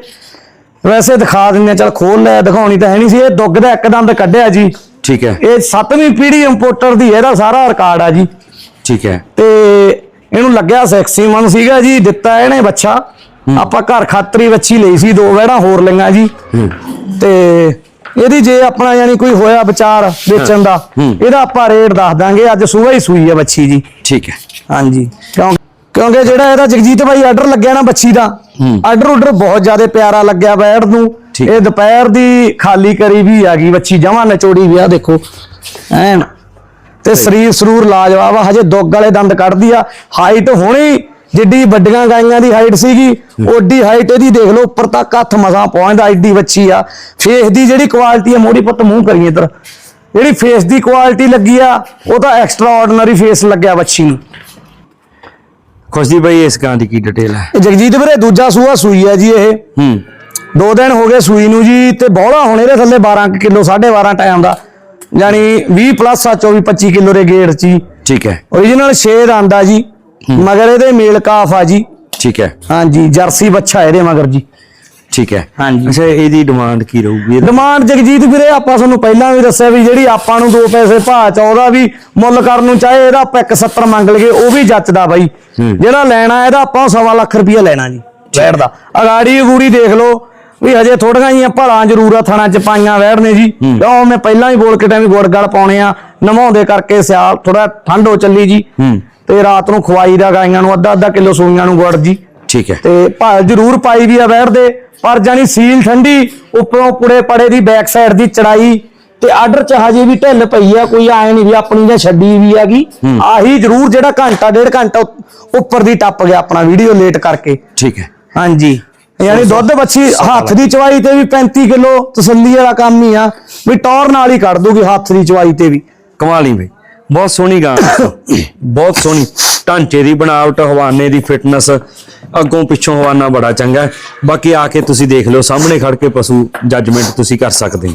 ਵੈਸੇ ਦਿਖਾ ਦਿੰਦੇ ਚਲ ਖੋਲ ਲੈ ਦਿਖਾਉਣੀ ਤਾਂ ਹੈ ਨਹੀਂ ਸੀ ਇਹ ਦੁੱਗ ਦਾ ਇੱਕ ਦੰਦ ਕੱਢਿਆ ਜੀ। ਠੀਕ ਹੈ। ਇਹ ਸੱਤਵੀਂ ਪੀੜ੍ਹੀ ਇੰਪੋਰਟਰ ਦੀ ਇਹਦਾ ਸਾਰਾ ਰਿਕਾਰਡ ਆ ਜੀ। ਠੀਕ ਹੈ। ਤੇ ਇਹਨੂੰ ਲੱਗਿਆ ਸੈਕਸੀ ਮਨ ਸੀਗਾ ਜੀ ਦਿੱਤਾ ਇਹਨੇ ਬੱਚਾ। ਆਪਾਂ ਘਰ ਖਾਤਰੀ ਬੱਚੀ ਲਈ ਸੀ ਦੋ ਵਹਿੜਾਂ ਹੋਰ ਲਈਆਂ ਜੀ। ਤੇ ਇਹਦੀ ਜੇ ਆਪਣਾ ਯਾਨੀ ਕੋਈ ਹੋਇਆ ਵਿਚਾਰ ਵੇਚਣ ਦਾ ਇਹਦਾ ਆਪਾਂ ਰੇਟ ਦੱਸ ਦਾਂਗੇ ਅੱਜ ਸਵੇਰ ਹੀ ਸੂਈ ਆ ਬੱਚੀ ਜੀ। ਠੀਕ ਹੈ। ਹਾਂਜੀ। ਕਿਉਂ ਕਿਉਂਕਿ ਜਿਹੜਾ ਇਹਦਾ ਜਗਜੀਤ ਭਾਈ ਆਰਡਰ ਲੱਗਿਆ ਨਾ ਬੱਚੀ ਦਾ ਆਰਡਰ ਆਰਡਰ ਬਹੁਤ ਜ਼ਿਆਦਾ ਪਿਆਰਾ ਲੱਗਿਆ ਬੈੜ ਨੂੰ। ਇਹ ਦੁਪਹਿਰ ਦੀ ਖਾਲੀ ਕਰੀ ਵੀ ਆ ਗਈ ਬੱਚੀ ਜਮਾਂ ਨਚੋੜੀ ਵੀ ਆ ਦੇਖੋ। ਐਨ। ਤੇ ਸਰੀਰ ਸਰੂਰ ਲਾਜਵਾਬ ਆ ਹਜੇ ਦੁੱਗ ਵਾਲੇ ਦੰਦ ਕੱਢਦੀ ਆ। ਹਾਈਟ ਹੋਣੀ ਜਿੱਡੀ ਵੱਡੀਆਂ ਗਾਈਆਂ ਦੀ ਹਾਈਟ ਸੀਗੀ ਓਡੀ ਹਾਈਟ ਇਹਦੀ ਦੇਖ ਲਓ ਉੱਪਰ ਤੱਕ ਹੱਥ ਮਸਾਂ ਪਹੁੰਚਦਾ ਐਡੀ ਬੱਚੀ ਆ। ਫੇਸ ਦੀ ਜਿਹੜੀ ਕੁਆਲਿਟੀ ਆ ਮੋੜੀ ਪੁੱਤ ਮੂੰਹ ਕਰੀਏ ਇੱਧਰ। ਜਿਹੜੀ ਫੇਸ ਦੀ ਕੁਆਲਿਟੀ ਲੱਗੀ ਆ ਉਹ ਤਾਂ ਐਕਸਟਰਾ ਆਰਡੀਨਰੀ ਫੇਸ ਲੱਗਿਆ ਬੱਚੀ ਨੂੰ। ਖੁਸ਼ਦੀਪ ਬਾਈ ਇਸ ਗਾਂ ਦੀ ਕੀ ਡਿਟੇਲ ਹੈ ਜਗਜੀਤ ਵੀਰੇ ਦੂਜਾ ਸੂਆ ਸੂਈ ਹੈ ਜੀ ਇਹ। ਹੂੰ। ਦੋ ਦਿਨ ਹੋ ਗਏ ਸੂਈ ਨੂੰ ਜੀ ਤੇ ਬੋਲਾ ਹੁਣ ਇਹਦੇ ਥੱਲੇ 12 ਕਿਲੋ 12.5 ਟਾਈਮ ਦਾ। ਯਾਨੀ 20 ਪਲੱਸ ਆ 24 25 ਕਿਲੋ ਦੇ ਗੇੜ ਚ ਠੀਕ ਹੈ। Origignal ਸ਼ੇਰ ਆਂਦਾ ਜੀ। ਮਗਰ ਇਹਦੇ ਮੇਲ ਕਾਫ ਆ ਜੀ। ਠੀਕ ਹੈ। ਹਾਂਜੀ ਜਰਸੀ ਬੱਚਾ ਇਹਦੇ ਮਗਰ ਜੀ। ਠੀਕ ਹੈ। ਹਾਂਜੀ। ਅੱਛਾ ਇਹਦੀ ਡਿਮਾਂਡ ਕੀ ਰਹੂਗੀ? ਡਿਮਾਂਡ ਜਗਜੀਤ ਵੀਰੇ ਆਪਾਂ ਤੁਹਾਨੂੰ ਪਹਿਲਾਂ ਵੀ ਦੱਸਿਆ ਵੀ ਜਿਹੜੀ ਆਪਾਂ ਨੂੰ ਦੋ ਪੈਸੇ ਭਾਅ ਚ ਉਹਦਾ ਵੀ ਮੁੱਲ ਕਰਨ ਨੂੰ ਚਾਹੇ ਇਹਦਾ ਆਪਾਂ 170 ਮੰਗ ਲਈਏ ਉਹ ਵੀ ਜੱਚਦਾ ਬਾਈ। ਜਿਹੜਾ ਲੈਣਾ ਇਹਦਾ ਆਪਾਂ ਸਵਾ ਲੱਖ ਰੁਪਇਆ ਲੈਣਾ ਜੀ ਵੈੜ ਦਾ ਅਗਾੜੀ ਅਗੂੜੀ ਦੇਖ ਲਓ ਵੀ ਹਜੇ ਥੋੜੀਆਂ ਜੀਆਂ ਭਲਾਂ ਜ਼ਰੂਰਤ ਥਣਾ ਚ ਪਾਈਆਂ ਵੈੜ ਨੇ ਜੀ ਕਿਉਂ ਮੈਂ ਪਹਿਲਾਂ ਹੀ ਬੋਲ ਕੇ ਟਾਈਮ ਗੁੜ ਗਲ ਪਾਉਣੇ ਆ। ਨਵਾਉਂਦੇ ਕਰਕੇ ਸਿਆਲ ਥੋੜਾ ਠੰਡ ਹੋ ਚੱਲੀ ਜੀ। ਤੇ ਰਾਤ ਨੂੰ ਖਵਾਈ ਦਾ ਗਾਈਆਂ ਨੂੰ ਅੱਧਾ ਅੱਧਾ ਕਿਲੋ ਸੂਈਆਂ ਨੂੰ ਗੁੜ ਜੀ। ਠੀਕ ਹੈ। ਤੇ ਭਾਲ ਜ਼ਰੂਰ ਪਾਈ ਵੀ ਆ ਵੈੜ ਦੇ। ਪਰ ਜਾਨੀ ਸੀਲ ਠੰਡੀ ਉੱਪਰੋਂ ਪੁੜੇ ਪੜੇ ਦੀ ਬੈਕ ਸਾਈਡ ਦੀ ਚੜਾਈ। ਤੇ ਆਰਡਰ ਚ ਹਜੇ ਵੀ ਢਿੱਲ ਪਈ ਆ ਕੋਈ ਆਏ ਨਹੀਂ ਵੀ ਆਪਣੀ ਜਾਂ ਛੱਡੀ ਵੀ ਹੈਗੀ। ਆਹੀ ਜ਼ਰੂਰ ਜਿਹੜਾ ਘੰਟਾ ਡੇਢ ਘੰਟਾ ਉੱਪਰ ਦੀ ਟੱਪ ਗਿਆ ਆਪਣਾ ਵੀਡੀਓ ਲੇਟ ਕਰਕੇ। ਠੀਕ ਹੈ। ਹਾਂਜੀ। ਯਾਨੀ ਦੁੱਧ ਬੱਚੀ ਹੱਥ ਦੀ ਚਵਾਈ ਤੇ ਵੀ 35 ਕਿਲੋ ਤਸੱਲੀ ਵਾਲਾ ਕੰਮ ਹੀ ਆ। ਵੀ ਟੌਰ ਨਾਲ ਹੀ ਕੱਢ ਦੂਗੀ ਹੱਥ ਦੀ ਚਵਾਈ ਤੇ ਵੀ। ਕਮਾਲੀ ਬਈ। ਬਹੁਤ ਸੋਹਣੀ ਗਾਂ ਬਹੁਤ ਸੋਹਣੀ। ਢਾਂਚੇ ਦੀ ਬਣਾਵਟ ਹਵਾਨੇ ਦੀ ਫਿਟਨੈਸ ਅੱਗੋਂ ਪਿੱਛੋਂ ਹਵਾਨਾ ਬੜਾ ਚੰਗਾ ਹੈ। ਬਾਕੀ ਆ ਕੇ ਤੁਸੀਂ ਦੇਖ ਲਿਓ ਸਾਹਮਣੇ ਖੜ ਕੇ ਪਸ਼ੂ ਜੱਜਮੈਂਟ ਤੁਸੀਂ ਕਰ ਸਕਦੇ ਹੋ।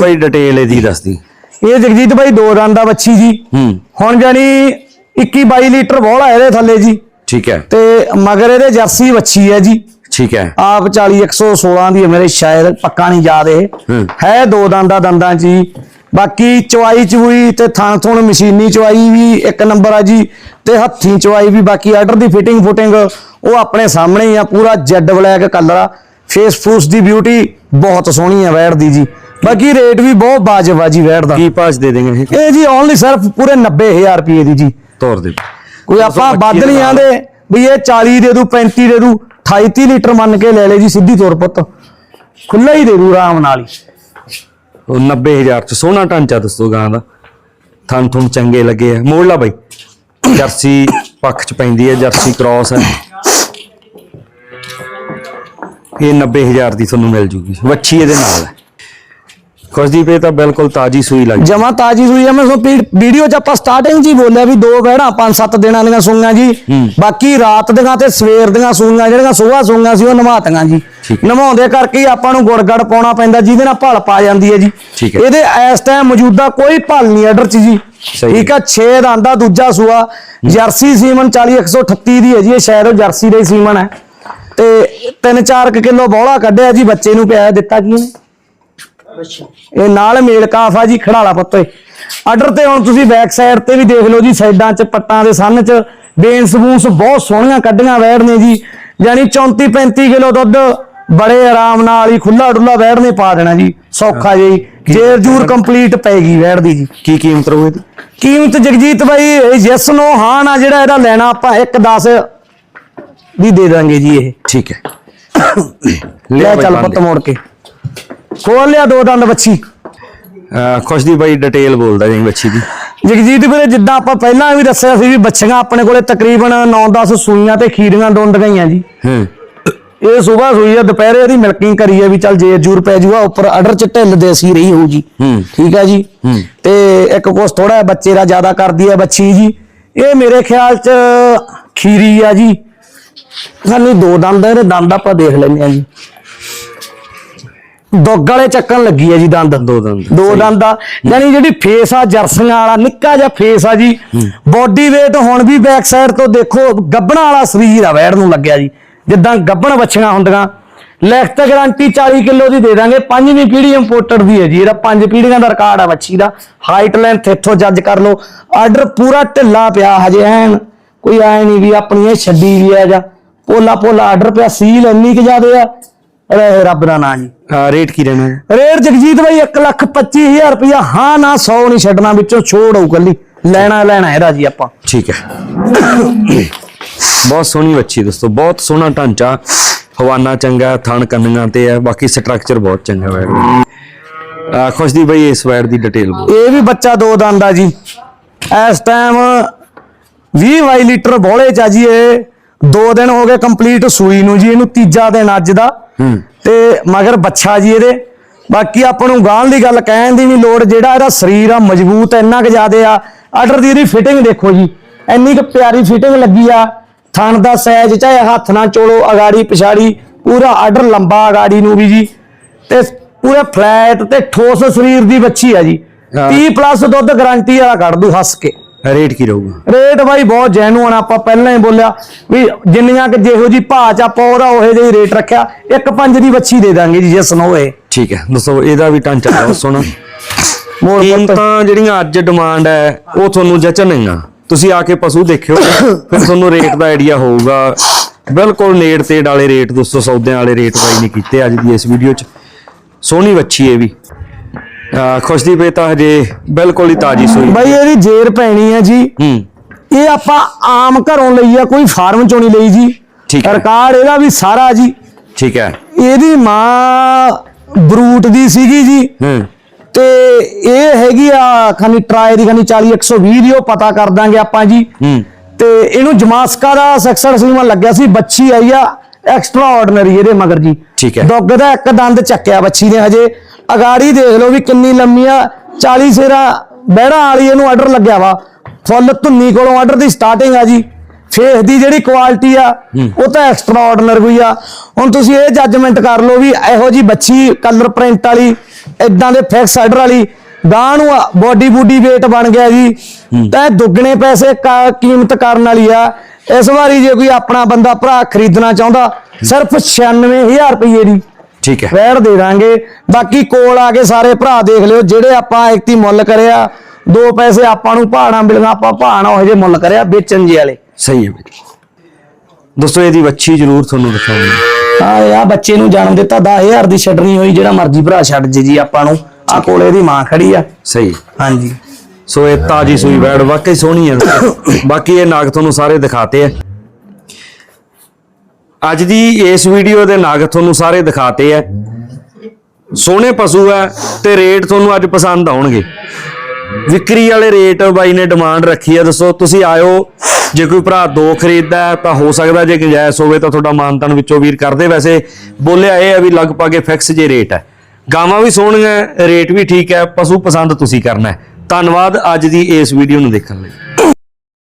ਬਈ ਡਿਟੇਲ ਇਹਦੀ ਦੱਸਦੀ। ਇਹ ਜਗਜੀਤ ਭਾਈ ਦੋ ਰਨ ਦਾ ਬੱਚੀ ਜੀ। ਹੂੰ। ਹੁਣ ਜਾਨੀ 21 22 ਲੀਟਰ ਬੋਲਾ ਇਹਦੇ ਥੱਲੇ ਜੀ। ਠੀਕ ਹੈ। ਤੇ ਮਗਰ ਇਹਦੇ ਜਰਸੀ ਵੱਛੀ ਹੈ ਜੀ। ਠੀਕ ਹੈ। ਆਪ 40 116 ਦੀ ਮੇਰੇ ਸ਼ਾਇਦ ਪੱਕਾ ਨਹੀਂ ਯਾਦ ਇਹ। ਹੂੰ। ਦੋ ਦੰਦਾਂ ਦੰਦਾਂ ਹੀ ਬਾਕੀ ਚਵਾਈ ਚਵੂਈ ਤੇ ਥਣ ਥੁਣ ਮਸ਼ੀਨੀ ਚਵਾਈ ਵੀ ਇੱਕ ਨੰਬਰ ਆ ਜੀ ਤੇ ਹੱਥੀਂ ਚਵਾਈ ਵੀ ਬਾਕੀ ਆਰਡਰ ਦੀ ਫਿਟਿੰਗ ਫੁਟਿੰਗ ਉਹ ਆਪਣੇ ਸਾਹਮਣੇ ਹੀ ਆ ਪੂਰਾ ਜੈਡ ਬਲੈਕ ਕਲਰ ਆ। ਫੇਸ ਫੂਸ ਦੀ ਬਿਊਟੀ ਬਹੁਤ ਸੋਹਣੀ ਆ ਵੈੜ ਦੀ ਜੀ। ਬਾਕੀ ਰੇਟ ਵੀ ਬਹੁਤ ਆ ਜੀ ਵੈੜ ਦਾ। ਕੀ ਪਾਸ ਦੇ ਦੇਂਗੇ ਇਹ ਜੀ ਓਨਲੀ ਸਿਰਫ ਪੂਰੇ 90000 ਰੁਪਏ ਦੀ ਜੀ। ਤੋਰ ਦੇ ਕੋਈ ਆਪਾਂ 225 ਵੱਧ ਨਹੀਂ ਆਂਦੇ ਵੀ ਇਹ 40 ਦੇ ਦੂ 35 ਦੇ ਦੂ 28 30 ਲੀਟਰ ਮੰਨ ਕੇ ਲੈ ਲੈ ਜੀ ਸਿੱਧੀ ਤੌਰ ਪੁੱਤ। ਖੁੱਲਾ ਹੀ ਦੇ ਦੂ ਆਰਾਮ ਨਾਲ ਹੀ। ਉਹ 90000 ਚ ਸੋਹਣਾ ਢਾਂਚਾ ਦੱਸੋ ਗਾਂ ਦਾ। ਥਣ ਥੁਣ ਚੰਗੇ ਲੱਗੇ ਆ। ਮੋੜ ਲਾ ਬਾਈ। ਜਰਸੀ ਪੱਖ ਚ ਪੈਂਦੀ ਹੈ ਜਰਸੀ ਕ੍ਰਾਸ ਹੈ ਇਹ 90000 ਦੀ ਤੁਹਾਨੂੰ ਮਿਲ ਜੂਗੀ। ਵੱਛੀ ਇਹਦੇ ਨਾਲ ਹੈ ਖੁਸ਼ਦੀਪ ਇਹ ਤਾਂ ਬਿਲਕੁਲ ਤਾਜੀ ਸੂਈ ਲੱਗ। ਜਮਾ ਤਾਜੀ ਸੂਈ ਆ ਮੈਂ ਸੋ ਵੀਡੀਓ ਚ ਆਪਾਂ ਸਟਾਰਟਿੰਗ ਚ ਹੀ ਬੋਲਿਆ ਵੀ ਦੋ ਬਹਿਣਾ ਪੰਜ ਸੱਤ ਦਿਨਾਂ ਦੀਆਂ ਸੂਈਆਂ ਜੀ। ਬਾਕੀ ਰਾਤ ਦੀਆਂ ਤੇ ਸਵੇਰ ਦੀਆਂ ਸੂਈਆਂ ਜਿਹੜੀਆਂ ਸੁਬਾਹ ਸੂਈਆਂ ਸੀ ਉਹ ਨਵਾਤੀਆਂ ਜੀ। ਠੀਕ। ਨਵਾਉਂਦੇ ਕਰਕੇ ਹੀ ਆਪਾਂ ਨੂੰ ਗੁੜਗੜ ਪਾਉਣਾ ਪੈਂਦਾ ਜਿਹਦੇ ਨਾਲ ਭਲ ਪਾ ਜਾਂਦੀ ਹੈ ਜੀ। ਇਹਦੇ ਇਸ ਟਾਈਮ ਮੌਜੂਦਾ ਕੋਈ ਭਲ ਨਹੀਂ ਆਰਡਰ ਚ ਜੀ। ਸਹੀ। ਠੀਕ ਆ 6 ਦਾ ਆਂਦਾ ਦੂਜਾ ਸੂਆ। ਜਰਸੀ ਸੀਮਨ 40138 ਦੀ ਹੈ ਜੀ ਇਹ ਸ਼ਾਇਦ ਉਹ ਜਰਸੀ ਦਾ ਹੀ ਸੀਮਨ ਹੈ। ਤੇ 3-4 ਕਿਲੋ ਬੋਲਾ ਕੱਢਿਆ ਜੀ ਬੱਚੇ ਨੂੰ ਪਿਆ ਦਿੱਤਾ ਕੀ ਇਹਨੇ ਇਹ ਨਾਲ ਮੇਲ ਕਾਫ ਆ ਜੀ ਖੜਾਲਾ ਪੁੱਤੇ ਆਰਡਰ ਤੇ ਹੁਣ ਤੁਸੀਂ ਬੈਕ ਸਾਈਡ ਤੇ ਵੀ ਦੇਖ ਲਓ ਜੀ ਸਾਈਡਾਂ 'ਚ ਪੱਟਾਂ ਦੇ ਸੰਨ 'ਚ ਬੇਨਸ ਬੂਨਸ ਬਹੁਤ ਸੋਹਣੀਆਂ ਕੱਢੀਆਂ ਵੈੜ ਨੇ ਜੀ। ਯਾਨੀ 34 35 ਕਿਲੋ ਦੁੱਧ ਬੜੇ ਆਰਾਮ ਨਾਲ ਹੀ ਖੁੱਲਾ ਡੁੱਲਾ ਵੈੜ ਨੇ ਪਾ ਦੇਣਾ ਜੀ ਸੌਖਾ ਜੀ ਜੇਰ ਜੂਰ ਕੰਪਲੀਟ ਪੈਗੀ ਵੈੜ ਦੀ ਜੀ। ਕੀ ਕੀਮਤ ਰਹੂ ਇਹਦੀ? ਕੀਮਤ ਜਗਜੀਤ ਬਾਈ ਯੈਸ ਨੋ ਹਾਂ ਨਾ ਜਿਹੜਾ ਇਹਦਾ ਲੈਣਾ ਆਪਾਂ 1 10 ਵੀ ਦੇ ਦਾਂਗੇ ਜੀ ਇਹ। ਠੀਕ ਹੈ। ਲੈ ਚੱਲ। ਪੁੱਤ ਮੋੜ ਕੇ। ਖੋਲ ਲਿਆ ਦੋ ਦੰਦ ਬੱਚੀ। ਅਹ ਖੁਸ਼ਦੀਪ ਬਾਈ ਡਿਟੇਲ ਬੋਲਦਾ ਜੀ ਬੱਚੀ ਦੀ। ਜਗਜੀਤ ਵੀਰੇ ਜਿੱਦਾਂ ਆਪਾਂ ਪਹਿਲਾਂ ਵੀ ਦੱਸਿਆ ਸੀ ਵੀ ਬੱਚੀਆਂ ਆਪਣੇ ਕੋਲੇ ਤਕਰੀਬਨ 9-10 ਸੂਈਆਂ ਤੇ ਖੀਰੀਆਂ ਡੁੰਡ ਗਈਆਂ ਜੀ। ਹੂੰ। ਇਹ ਸਵੇਰ ਸੂਈ ਆ ਦੁਪਹਿਰੇ ਇਹਦੀ ਮਿਲਕਿੰਗ ਕਰੀ ਆ ਵੀ ਚੱਲ ਜੇ ਜੂਰ ਪੈ ਜੂਗਾ ਉੱਪਰ ਆਰਡਰ ਚ ਢਿੱਲ ਦੇ ਸੀ ਰਹੀ ਹੋਊ ਜੀ ਹੂੰ। ਠੀਕ ਹੈ ਜੀ। ਹੂੰ। ਤੇ ਇੱਕ ਕੋਸ ਥੋੜਾ ਬੱਚੇ ਦਾ ਜ਼ਿਆਦਾ ਕਰਦੀ ਹੈ ਬੱਚੀ ਜੀ। ਇਹ ਮੇਰੇ ਖਿਆਲ ਚ ਖੀਰੀ ਆ ਜੀ। ਸਾਨੂੰ ਦੋ ਦੰਦ ਆ, ਇਹਦੇ ਦੰਦ ਆਪਾਂ ਦੇਖ ਲੈਂਦੇ ਆ ਜੀ। ਦੁੱਗ ਵਾਲੇ ਚੱਕਣ ਲੱਗੀ ਆ ਜੀ ਦੰਦ। ਦੋ ਦੰਦ ਦੋ ਦੰਦ ਆ। ਯਾਨੀ ਜਿਹੜੀ ਫੇਸ ਆ ਜਰਸੀਆਂ ਵਾਲਾ ਨਿੱਕਾ ਜਿਹਾ ਫੇਸ ਆ ਜੀ। ਬੋਡੀ weight ਹੁਣ ਵੀ ਬੈਕ ਸਾਈਡ ਤੋਂ ਦੇਖੋ ਗੱਬਣਾ ਵਾਲਾ ਸਰੀਰ ਆ ਵੈੜ ਨੂੰ ਲੱਗਿਆ ਜੀ। ਜਿੱਦਾਂ ਗੱਬਣ ਬੱਚੀਆਂ ਹੁੰਦੀਆਂ। ਲਿਖਤ ਗਾਰੰਟੀ 40 ਕਿਲੋ ਦੀ ਦੇ ਦਾਂਗੇ। ਪੰਜਵੀਂ ਪੀੜ੍ਹੀ ਇੰਪੋਰਟਡ ਦੀ ਹੈ ਜੀ। ਇਹਦਾ ਪੰਜ ਪੀੜ੍ਹੀਆਂ ਦਾ ਰਿਕਾਰਡ ਆ ਬੱਚੀ ਦਾ। ਹਾਈਟ ਲੈਂਥ ਇੱਥੋਂ ਜੱਜ ਕਰ ਲਓ। ਆਰਡਰ ਪੂਰਾ ਢਿੱਲਾ ਪਿਆ ਹਜੇ ਐਨ। ਕੋਈ ਐ ਨਹੀਂ ਵੀ ਆਪਣੀ ਇਹ ਛੱਡੀ ਵੀ ਆ ਜਾਂ। ਪੋਲਾ ਪੋਲਾ ਆਰਡਰ ਪਿਆ ਸੀਲ ਇੰਨੀ ਕਿ ਜ਼ਿਆਦੇ ਆ। ਰਹੇ ਰੱਬ ਦਾ ਨਾਂ ਜੀ। ਅਹ ਰੇਟ ਕੀ ਰਹਿਣਾ ਹੈ ਰੇਟ ਜਗਜੀਤ ਭਾਈ 1 ਲੱਖ 25000 ਰੁਪਇਆ। ਹਾਂ ਨਾ 100 ਨਹੀਂ ਛੱਡਣਾ ਵਿੱਚੋਂ ਛੋੜ ਆਊ ਕੱਲੀ। ਲੈਣਾ ਲੈਣਾ ਇਹਦਾ ਜੀ ਆਪਾਂ। ਠੀਕ ਹੈ। ਬਹੁਤ ਸੋਹਣੀ ਬੱਚੀ ਦੋਸਤੋ ਬਹੁਤ ਸੋਹਣਾ ਢਾਂਚਾ। ਹਵਾਨਾ ਚੰਗਾ ਥਣ ਕੰਨੀਆਂ ਤੇ ਹੈ ਬਾਕੀ ਸਟਰਕਚਰ ਬਹੁਤ ਚੰਗਾ ਵੈੜ ਦਾ ਖੁਸ਼ਦੀ ਬਈ ਇਸ ਵੈੜ ਦੀ ਡਿਟੇਲ ਇਹ ਵੀ ਬੱਚਾ ਦੋ ਦੰਦ ਆ ਜੀ। ਇਸ ਟਾਈਮ 20 22 ਲੀਟਰ ਬੋਲੇ ਚ ਜੀ ਇਹ। ਦੋ ਦਿਨ ਹੋ ਗਏ ਕੰਪਲੀਟ ਸੂਈ ਨੂੰ ਜੀ ਇਹਨੂੰ ਤੀਜਾ ਦਿਨ ਅੱਜ ਦਾ। ਹੂੰ ਤੇ ਮਗਰ ਬੱਚਾ ਜੀ ਇਹਦੇ। ਬਾਕੀ ਆਪਾਂ ਨੂੰ ਗਾਂ ਦੀ ਗੱਲ ਕਹਿਣ ਦੀ ਨਹੀਂ ਲੋੜ ਜਿਹੜਾ ਇਹਦਾ ਸਰੀਰ ਆ ਮਜ਼ਬੂਤ ਇੰਨਾ ਕੁ ਜ਼ਿਆਦੇ ਆ। ਆਰਡਰ ਦੀ ਇਹਦੀ ਫਿਟਿੰਗ ਦੇਖੋ ਜੀ ਇੰਨੀ ਕੁ ਪਿਆਰੀ ਫਿਟਿੰਗ ਲੱਗੀ ਆ। ਥਣ ਦਾ ਸਾਈਜ਼ ਚਾਹੇ ਹੱਥ ਨਾਲ ਚੋਲੋ ਅਗਾੜੀ ਪਿਛਾੜੀ ਪੂਰਾ ਆਰਡਰ ਲੰਬਾ ਅਗਾੜੀ ਨੂੰ ਵੀ ਜੀ। ਤੇ ਪੂਰੇ ਫਲੈਟ ਤੇ ਠੋਸ ਸਰੀਰ ਦੀ ਬੱਚੀ ਆ ਜੀ। ਹਾਂ। 30 ਪਲੱਸ ਦੁੱਧ ਗਾਰੰਟੀ ਵਾਲਾ ਕੱਢ ਦੂ ਹੱਸ ਕੇ। ਰੇਟ ਕੀ ਰਹੂਗਾ? ਰੇਟ ਬਾਈ ਬਹੁਤ ਜੈਨੂਅਨ ਆਪਾਂ ਪਹਿਲਾਂ ਹੀ ਬੋਲਿਆ ਵੀ ਜਿੰਨੀਆਂ ਕਿ ਜਿਹੋ ਜੀ ਭਾਅ ਚ ਆਪਾਂ ਉਹਦਾ ਉਹੇ ਜਿਹਾ ਰੇਟ ਰੱਖਿਆ ਇੱਕ ਪੰਜ ਦੀ ਬੱਚੀ ਦੇ ਦਾਂਗੇ ਜੀ ਜੇ ਸਨੋਏ ਠੀਕ ਹੈ ਦੋਸਤੋ ਇਹਦਾ ਵੀ ਢਾਂਚਾ ਬਹੁਤ ਸੋਹਣਾ। ਮੋੜ ਕੀਮਤਾਂ ਜਿਹੜੀਆਂ ਅੱਜ ਡਿਮਾਂਡ ਹੈ ਉਹ ਤੁਹਾਨੂੰ ਜਚਣਗੀਆਂ ਤੁਸੀਂ ਆ ਕੇ ਪਸ਼ੂ ਦੇਖਿਓ ਫਿਰ ਤੁਹਾਨੂੰ ਰੇਟ ਦਾ ਆਈਡੀਆ ਹੋਊਗਾ। ਬਿਲਕੁਲ ਨੇੜ ਤੇ ਵਾਲੇ ਰੇਟ ਦੋਸਤੋ ਸੌਦਿਆਂ ਵਾਲੇ ਰੇਟ ਬਾਈ ਨੇ ਕੀਤੇ ਅੱਜ ਦੀ ਇਸ ਵੀਡੀਓ 'ਚ। ਸੋਹਣੀ ਬੱਚੀ ਇਹ ਵੀ। ਖੁਸ਼ਦੀ ਪੇ ਤਾਂ ਹਜੇ ਬਿਲਕੁਲ ਹੀ ਤਾਜੀ ਸੋਈ ਬਾਈ ਇਹਦੀ ਜੇਰ ਪੈਣੀ ਹੈ ਜੀ। ਹੂੰ। ਇਹ ਆਪਾਂ ਆਮ ਘਰੋਂ ਲਈ ਆ ਕੋਈ ਫਾਰਮ ਚੋਂ ਨਹੀਂ ਲਈ ਜੀ। ਠੀਕ ਹੈ। ਰਿਕਾਰਡ ਇਹਦਾ ਵੀ ਸਾਰਾ ਜੀ। ਠੀਕ ਹੈ। ਇਹਦੀ ਮਾਂ ਬਰੂਟ ਦੀ ਸੀਗੀ ਜੀ। ਹੂੰ। ਤੇ ਇਹ ਹੈਗੀ ਆ ਖਾਨੀ ਟਰਾਏ ਦੀ ਖਾਨੀ 40 120 ਦੀ ਉਹ ਪਤਾ ਕਰ ਦਾਂਗੇ ਆਪਾਂ ਜੀ। ਹੂੰ। ਤੇ ਇਹਨੂੰ ਜਮਾਸਕਾ ਦਾ ਸੈਕਸਰ ਸੀਮਾ ਲੱਗਿਆ ਸੀ ਬੱਚੀ ਆਈ ਆ। ਐਕਸਟਰਾ ਆਰਡੀਨਰੀ ਇਹਦੇ ਮਗਰ ਜੀ। ਠੀਕ ਹੈ। ਦੁੱਗ ਦਾ ਇੱਕ ਦੰਦ ਚੱਕਿਆ ਬੱਚੀ ਨੇ ਹਜੇ। ਅਗਾੜੀ ਦੇਖ ਲਓ ਵੀ ਕਿੰਨੀ ਲੰਮੀ ਆ 40 ਸੇਰਾ ਬਹਿੜਾ ਵਾਲੀ ਇਹਨੂੰ ਆਰਡਰ ਲੱਗਿਆ ਵਾ। ਫੁੱਲ ਧੁੰਨੀ ਕੋਲੋਂ ਆਰਡਰ ਦੀ ਸਟਾਰਟਿੰਗ ਆ ਜੀ। ਫੇਸ ਦੀ ਜਿਹੜੀ ਕੁਆਲਿਟੀ ਆ ਉਹ ਤਾਂ ਐਕਸਟਰਾ ਆਰਡੀਨਰੀ ਆ। ਹੁਣ ਤੁਸੀਂ ਇਹ ਜੱਜਮੈਂਟ ਕਰ ਲਓ ਵੀ ਇਹੋ ਜੀ ਬੱਚੀ ਕਲਰ ਪ੍ਰਿੰਟ ਵਾਲੀ ਇਦਾਂ ਦੇ ਫਿਕਸ ਆਰਡਰ ਵਾਲੀ ਗਾਂ ਨੂੰ ਬੋਡੀ ਬੂਡੀ weight ਬਣ ਗਿਆ ਜੀ। ਤਾਂ ਦੁੱਗਣੇ ਪੈਸੇ ਕੀਮਤ ਕਰਨ ਵਾਲੀ ਆ। ਇਸ ਵਾਰੀ ਜੇ ਕੋਈ ਆਪਣਾ ਬੰਦਾ ਭਰਾ ਖਰੀਦਣਾ ਚਾਹੁੰਦਾ ਸਿਰਫ 96000 ਰੁਪਏ ਦੀ। ਠੀਕ ਹੈ। ਵੈੜ ਦੇ ਦਾਂਗੇ। ਬਾਕੀ ਕੋਲ ਆ ਕੇ ਸਾਰੇ ਭਰਾ ਦੇਖ ਲਿਓ ਜਿਹੜੇ ਆਪਾਂ ਇਕਤੀ ਮੁੱਲ ਕਰਿਆ ਦੋ ਪੈਸੇ ਆਪਾਂ ਨੂੰ ਪਹਾੜਾਂ ਮਿਲੀਆਂ ਆਪਾਂ ਪਹਾੜਾਂ ਉਹ ਜਿਹੇ ਮੁੱਲ ਕਰਿਆ ਵੇਚਣ ਜੀ ਵਾਲੇ। ਸਹੀ ਹੈ ਬਈ ਦੋਸਤੋ ਇਹਦੀ ਵੱਛੀ ਜ਼ਰੂਰ ਤੁਹਾਨੂੰ ਦਿਖਾਉਂਗਾ ਹਾਂ। ਆ ਬੱਚੇ ਨੂੰ ਜਨਮ ਦਿੱਤਾ 10000 ਦੀ ਛੱਡਣੀ ਹੋਈ ਜਿਹੜਾ ਮਰਜ਼ੀ ਭਰਾ ਛੱਡ ਜੇ ਜੀ ਆਪਾਂ ਨੂੰ। ਆ ਕੋਲੇ ਦੀ ਮਾਂ ਖੜੀ ਆ। ਸਹੀ ਹਾਂਜੀ। ਸੋ ਇਹ ਤਾਜੀ ਸੂਈ ਵੈੜ ਵਾਕਈ ਸੋਹਣੀ ਹੈ। ਬਾਕੀ ਇਹ ਨਾਗ ਤੁਹਾਨੂੰ ਸਾਰੇ ਦਿਖਾਤੇ ਆ। ਅੱਜ ਦੀ ਇਸ ਵੀਡੀਓ ਦੇ ਨਾਗ ਤੁਹਾਨੂੰ ਸਾਰੇ ਦਿਖਾਤੇ ਆ। ਸੋਹਣੇ ਪਸ਼ੂ ਹੈ ਤੇ ਰੇਟ ਤੁਹਾਨੂੰ ਅੱਜ ਪਸੰਦ ਆਉਣਗੇ। ਵਿਕਰੀ ਵਾਲੇ ਰੇਟ ਬਾਈ ਨੇ ਡਿਮਾਂਡ ਰੱਖੀ ਆ। ਦੱਸੋ, ਤੁਸੀਂ ਆਇਓ, ਜੇ ਕੋਈ ਭਰਾ ਦੋ ਖਰੀਦਦਾ ਤਾਂ ਹੋ ਸਕਦਾ ਜੇ ਗੁੰਜਾਇਸ਼ ਹੋਵੇ ਤਾਂ ਤੁਹਾਡਾ ਮਾਨਤਨ ਵਿੱਚੋਂ ਵੀਰ ਕਰਦੇ। ਵੈਸੇ ਬੋਲਿਆ ਇਹ ਆ ਵੀ ਲਗਭਗ ਫਿਕਸ ਜੇ ਰੇਟ ਹੈ ਗਾਵਾਂ ਵੀ ਸੋਹਣੀਆਂ, ਰੇਟ ਵੀ ਠੀਕ ਹੈ ਪਸ਼ੂ ਪਸੰਦ ਤੁਸੀਂ ਕਰਨਾ ਹੈ। ਧੰਨਵਾਦ ਅੱਜ ਦੀ ਇਸ ਵੀਡੀਓ ਨੂੰ ਦੇਖਣ ਲਈ।